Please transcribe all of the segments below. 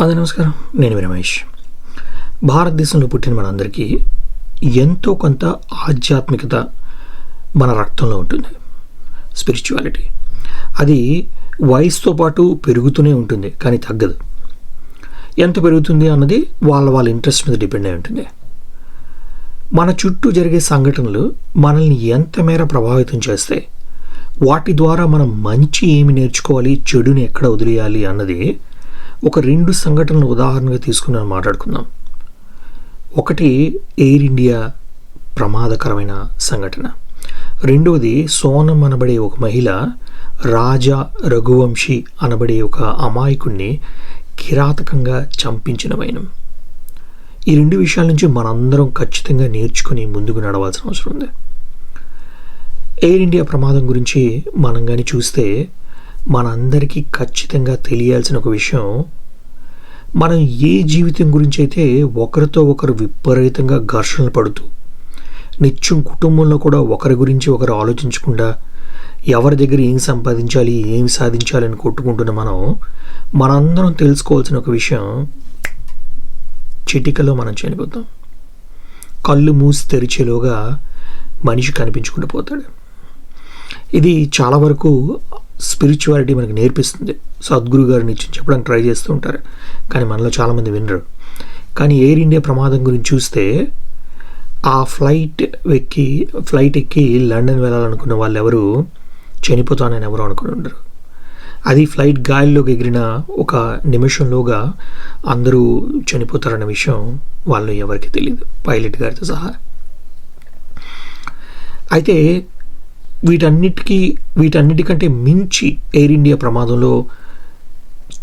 అదే నమస్కారం. నేను రమేష్. భారతదేశంలో పుట్టిన మనందరికీ ఎంతో కొంత ఆధ్యాత్మికత మన రక్తంలో ఉంటుంది. స్పిరిచువాలిటీ. అది వయసుతో పాటు పెరుగుతూనే ఉంటుంది కానీ తగ్గదు. ఎంత పెరుగుతుంది అన్నది వాళ్ళ వాళ్ళ ఇంట్రెస్ట్ మీద డిపెండ్ అయి ఉంటుంది. మన చుట్టూ జరిగే సంఘటనలు మనల్ని ఎంత మేర ప్రభావితం చేస్తాయి వాటి ద్వారా మనం మంచి ఏమి నేర్చుకోవాలి చెడుని ఎక్కడ వదిలేయాలి అన్నది ఒక రెండు సంఘటనలు ఉదాహరణగా తీసుకుని మనం మాట్లాడుకుందాం. ఒకటి ఎయిర్ ఇండియా ప్రమాదకరమైన సంఘటన. రెండవది సోనం అనబడే ఒక మహిళ రాజా రఘువంశీ అనబడే ఒక అమాయకుణ్ణి కిరాతకంగా చంపించిన వైనం. ఈ రెండు విషయాల నుంచి మనందరం ఖచ్చితంగా నేర్చుకుని ముందుకు నడవాల్సిన అవసరం ఉంది. ఎయిర్ ఇండియా ప్రమాదం గురించి మనం కానీ చూస్తే మనందరికీ ఖచ్చితంగా తెలియాల్సిన ఒక విషయం మనం ఏ జీవితం గురించి అయితే ఒకరితో ఒకరు విపరీతంగా ఘర్షణలు పడుతూ నిత్యం కుటుంబంలో కూడా ఒకరి గురించి ఒకరు ఆలోచించకుండా ఎవరి దగ్గర ఏం సంపాదించాలి ఏం సాధించాలి అని కొట్టుకుంటున్న మనం మనందరం తెలుసుకోవాల్సిన ఒక విషయం చిటికలో మనం చనిపోతాం. కళ్ళు మూసి తెరిచేలోగా మనిషి కనిపించకుండా పోతాడు. ఇది చాలా వరకు స్పిరిచువాలిటీ మనకు నేర్పిస్తుంది. సద్గురు గారిని ఇచ్చి చెప్పడానికి ట్రై చేస్తూ ఉంటారు. కానీ మనలో చాలామంది వినరు. కానీ ఎయిర్ ఇండియా ప్రమాదం గురించి చూస్తే ఆ ఫ్లైట్ ఎక్కి ఫ్లైట్ ఎక్కి లండన్ వెళ్ళాలనుకున్న వాళ్ళు ఎవరు చనిపోతానని ఎవరు అనుకుని ఉండరు. అది ఫ్లైట్ గాలిలోకి ఎగిరిన ఒక నిమిషంలోగా అందరూ చనిపోతారన్న విషయం వాళ్ళు ఎవరికి తెలియదు పైలట్ గారితో సహా. అయితే వీటన్నిటికీ వీటన్నిటికంటే మించి ఎయిర్ ఇండియా ప్రమాదంలో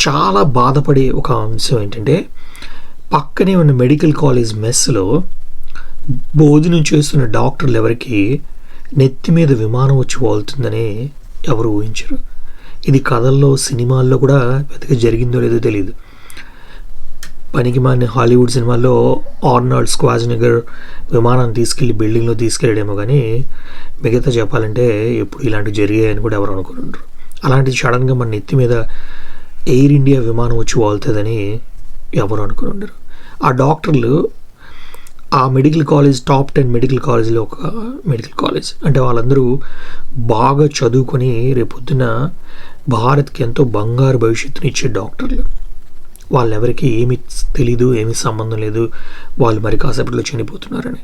చాలా బాధపడే ఒక అంశం ఏంటంటే పక్కనే ఉన్న మెడికల్ కాలేజ్ మెస్లో భోజనం చేస్తున్న డాక్టర్లు ఎవరికి నెత్తి మీద విమానం వచ్చి వాళ్తుందని ఎవరు ఊహించరు. ఇది కథల్లో సినిమాల్లో కూడా పెద్దగా జరిగిందో లేదో తెలియదు పనికి మాని హాలీవుడ్ సినిమాల్లో ఆర్నాల్డ్ స్క్వాజ్నగర్ విమానాన్ని తీసుకెళ్ళి బిల్డింగ్లో తీసుకెళ్ళడేమో కానీ మిగతా చెప్పాలంటే ఎప్పుడు ఇలాంటివి జరిగాయని కూడా ఎవరు అనుకుంటారు అలాంటిది సడన్గా మన నెత్తి మీద ఎయిర్ ఇండియా విమానం వచ్చి వాళ్తుందని ఎవరు అనుకుంటారు ఉండరు ఆ డాక్టర్లు ఆ medical college top ten medical కాలేజ్లో ఒక మెడికల్ కాలేజ్. అంటే వాళ్ళందరూ బాగా చదువుకొని రేపొద్దున భారత్కి ఎంతో బంగారు భవిష్యత్తుని ఇచ్చే డాక్టర్లు. వాళ్ళెవరికి ఏమి తెలీదు ఏమి సంబంధం లేదు వాళ్ళు మరి కాసేపట్లో చనిపోతున్నారని.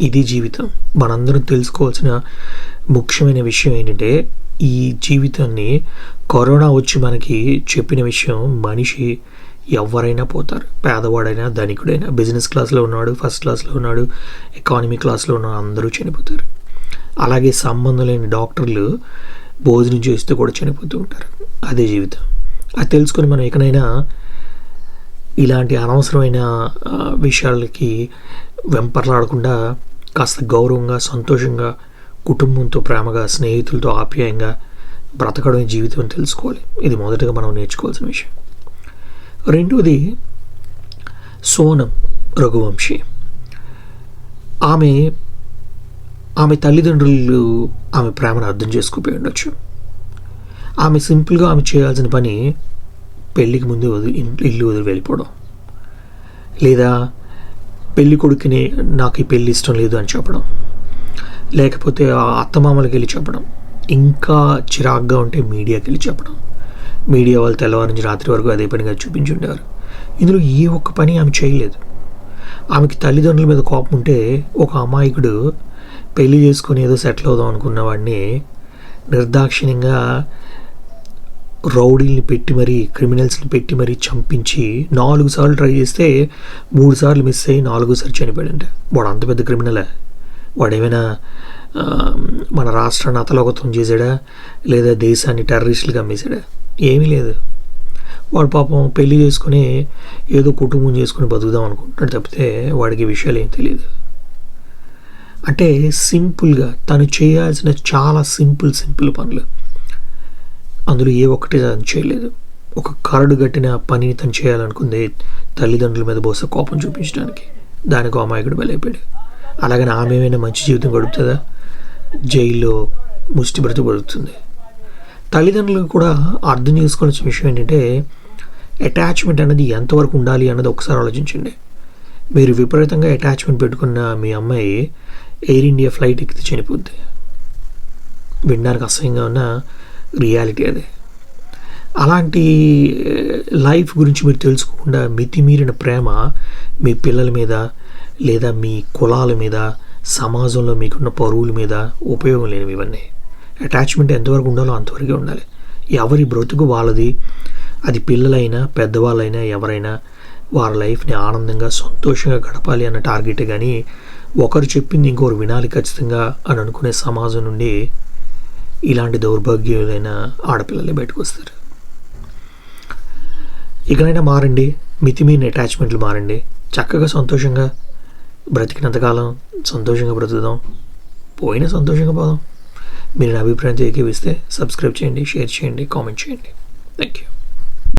ఇది జీవితం. మనందరం తెలుసుకోవాల్సిన ముఖ్యమైన విషయం ఏంటంటే ఈ జీవితాన్ని కరోనా వచ్చి మనకి చెప్పిన విషయం మనిషి ఎవరైనా పోతారు. పేదవాడైనా ధనికుడైనా బిజినెస్ క్లాస్లో ఉన్నాడు ఫస్ట్ క్లాస్లో ఉన్నాడు ఎకానమీ క్లాస్లో ఉన్నాడు అందరూ చనిపోతారు. అలాగే సంబంధం లేని డాక్టర్లు భోజనం చేస్తూ కూడా చనిపోతూ ఉంటారు. అదే జీవితం. అది తెలుసుకొని మనం ఎక్కడైనా ఇలాంటి అనవసరమైన విషయాలకి వెంపర్లాడకుండా కాస్త గౌరవంగా సంతోషంగా కుటుంబంతో ప్రేమగా స్నేహితులతో ఆప్యాయంగా బ్రతకడం జీవితం అని తెలుసుకోవాలి. ఇది మొదటగా మనం నేర్చుకోవాల్సిన విషయం. రెండవది సోనం రఘువంశీ. ఆమె ఆమె తల్లిదండ్రులు ఆమె ప్రేమను అర్థం చేసుకుపోయి ఉండొచ్చు. ఆమె సింపుల్గా ఆమె చేయాల్సిన పని పెళ్ళికి ముందు వదిలి ఇల్లు వదిలి వెళ్ళిపోవడం. లేదా పెళ్ళి కొడుకుని నాకు ఈ పెళ్ళి ఇష్టం లేదు అని చెప్పడం. లేకపోతే ఆ అత్తమామలకి వెళ్ళి చెప్పడం. ఇంకా చిరాగ్గా ఉంటే మీడియాకి వెళ్ళి చెప్పడం. మీడియా వాళ్ళు తెల్లవారు నుంచి రాత్రి వరకు అదే పనిగా చూపించి ఉండేవారు ఇందులో ఏ ఒక్క పని ఆమె చేయలేదు. ఆమెకి తల్లిదండ్రుల మీద కోపం ఉంటే ఒక అమాయకుడు పెళ్ళి చేసుకుని ఏదో సెటిల్ అవుదాం అనుకున్న వాడిని నిర్దాక్షిణ్యంగా రౌడీల్ని పెట్టి మరీ క్రిమినల్స్ని పెట్టి మరీ చంపించి నాలుగు సార్లు ట్రై చేస్తే మూడు సార్లు మిస్ అయ్యి నాలుగోసారి చనిపోయాడంట. వాడు అంత పెద్ద క్రిమినలే. వాడేమైనా మన రాష్ట్రాన్ని అతలోకతం చేశాడా? లేదా దేశాన్ని టెర్రరిస్టులుగా అమ్మేశాడా ఏమీ లేదు. వాడు పాపం పెళ్ళి చేసుకుని ఏదో కుటుంబం చేసుకుని బతుకుదాం అనుకుంటున్నాడు తప్పితే వాడికి విషయాలు ఏం తెలియదు అంటే సింపుల్గా తను చేయాల్సిన చాలా సింపుల్ సింపుల్ పనులు. అందులో ఏ ఒక్కటి తను చేయలేదు. ఒక కరడు కట్టిన పని తను చేయాలనుకుంది తల్లిదండ్రుల మీద బోస కోపం చూపించడానికి. దానికి ఆ అమాయకుడు బలైపోయాడు. అలాగని ఆమె ఏమైనా మంచి జీవితం గడుపుతుందా? జైల్లో ముష్టి బ్రతి పడుతుంది తల్లిదండ్రులకు కూడా అర్థం చేసుకోవాల్సిన విషయం ఏంటంటే అటాచ్మెంట్ అనేది ఎంతవరకు ఉండాలి అన్నది ఒకసారి ఆలోచించండి. మీరు విపరీతంగా అటాచ్మెంట్ పెట్టుకున్న మీ అమ్మాయి ఎయిర్ ఇండియా ఫ్లైట్ ఎక్కితే చనిపోద్ది. వినడానికి అసహ్యంగా ఉన్న రియాలిటీ అదే. అలాంటి లైఫ్ గురించి మీరు తెలుసుకోకుండా మితిమీరిన ప్రేమ మీ పిల్లల మీద లేదా మీ కులాల మీద సమాజంలో మీకున్న పరువుల మీద ఉపయోగం లేనివి ఇవన్నీ. అటాచ్మెంట్ ఎంతవరకు ఉండాలో అంతవరకే ఉండాలి. ఎవరి బ్రతుకు వాళ్ళది. అది పిల్లలైనా పెద్దవాళ్ళైనా ఎవరైనా వారి లైఫ్ని ఆనందంగా సంతోషంగా గడపాలి అన్న టార్గెట్ కానీ ఒకరు చెప్పింది ఇంకొకరు వినాలి ఖచ్చితంగా అని అనుకునే సమాజం నుండి ఇలాంటి దౌర్భాగ్యులైన ఆడపిల్లలే బయటకు వస్తారు. ఇకనైనా మారండి మితిమీరిన అటాచ్మెంట్లు మారండి. చక్కగా సంతోషంగా బ్రతికినంతకాలం సంతోషంగా బ్రతుకుదాం. పోయినా సంతోషంగా పోదాం. మీరు నా అభిప్రాయం ఏకీవిస్తే సబ్స్క్రైబ్ చేయండి షేర్ చేయండి కామెంట్ చేయండి. Thank you